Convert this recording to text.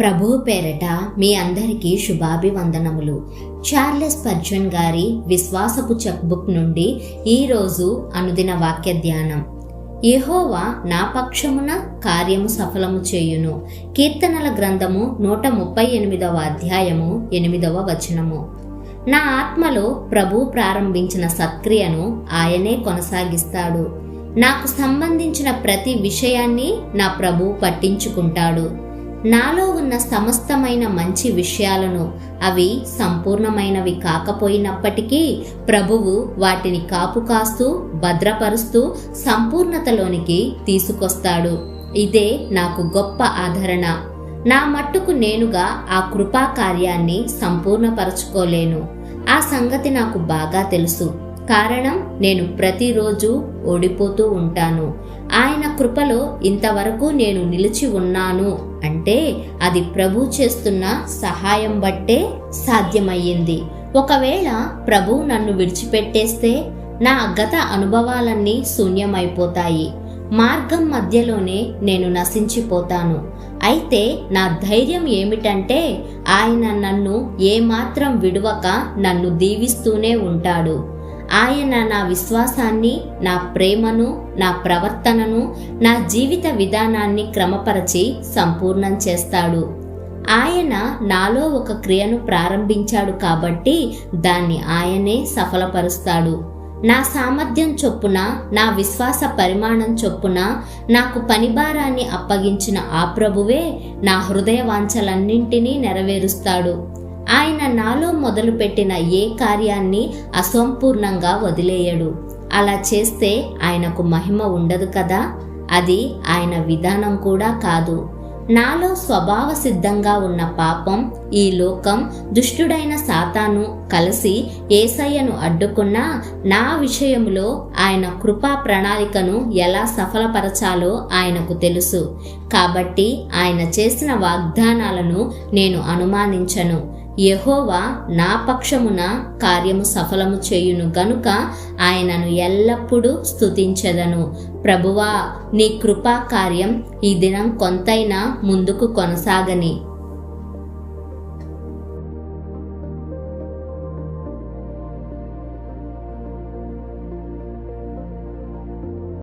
ప్రభు పేరట మీ అందరికీ శుభాభివందనములు. చార్లెస్ పర్జన్ గారి విశ్వాసపు చెక్బుక్ నుండి ఈరోజు అనుదిన వాక్య ధ్యానం. యహోవా నా పక్షమున కార్యము సఫలము చేయును. కీర్తనల గ్రంథము నూట ముప్పై ఎనిమిదవ అధ్యాయము ఎనిమిదవ వచనము. నా ఆత్మలో ప్రభు ప్రారంభించిన సత్క్రియను ఆయనే కొనసాగిస్తాడు. నాకు సంబంధించిన ప్రతి విషయాన్ని నా ప్రభు పట్టించుకుంటాడు. నాలో ఉన్న సమస్తమైన మంచి విషయాలను అవి సంపూర్ణమైనవి కాకపోయినప్పటికీ ప్రభువు వాటిని కాపు కాస్తూ భద్రపరుస్తూ సంపూర్ణతలోనికి తీసుకొస్తాడు. ఇదే నాకు గొప్ప ఆదరణ. నా మట్టుకు నేనుగా ఆ కృపా కార్యాన్ని సంపూర్ణపరచుకోలేను. ఆ సంగతి నాకు బాగా తెలుసు. కారణం నేను ప్రతిరోజు ఓడిపోతూ ఉంటాను. ఆయన కృపలో ఇంతవరకు నేను నిలిచి ఉన్నాను అంటే అది ప్రభు చేస్తున్న సహాయం బట్టే సాధ్యమయ్యింది. ఒకవేళ ప్రభు నన్ను విడిచిపెట్టేస్తే నా గత అనుభవాలన్నీ శూన్యమైపోతాయి. మార్గం మధ్యలోనే నేను నశించిపోతాను. అయితే నా ధైర్యం ఏమిటంటే ఆయన నన్ను ఏమాత్రం విడువక నన్ను దీవిస్తూనే ఉంటాడు. ఆయన నా విశ్వాసాన్ని నా ప్రేమను నా ప్రవర్తనను నా జీవిత విధానాన్ని క్రమపరచి సంపూర్ణం చేస్తాడు. ఆయన నాలో ఒక క్రియను ప్రారంభించాడు కాబట్టి దాన్ని ఆయనే సఫలపరుస్తాడు. నా సామర్థ్యం చొప్పున నా విశ్వాస పరిమాణం చొప్పున నాకు పనిభారాన్ని అప్పగించిన ఆ ప్రభువే నా హృదయ వాంఛలన్నింటినీ నెరవేరుస్తాడు. ఆయన నాలో మొదలుపెట్టిన ఏ కార్యాన్ని అసంపూర్ణంగా వదిలేయడు. అలా చేస్తే ఆయనకు మహిమ ఉండదు కదా? అది ఆయన విధానం కూడా కాదు. నాలో స్వభావ సిద్ధంగా ఉన్న పాపం ఈ లోకం దుష్టుడైన సాతాను కలిసి ఏసయ్యను అడ్డుకున్నా నా విషయంలో ఆయన కృపా ప్రణాళికను ఎలా సఫలపరచాలో ఆయనకు తెలుసు. కాబట్టి ఆయన చేసిన వాగ్దానాలను నేను అనుమానించను. యహోవా నా పక్షమున కార్యము సఫలము చేయును గనుక ఆయనను ఎల్లప్పుడూ స్థుతించదను ప్రభువా నీ కృపా కార్యం ఈ దినం కొంతైనా ముందుకు కొనసాగని.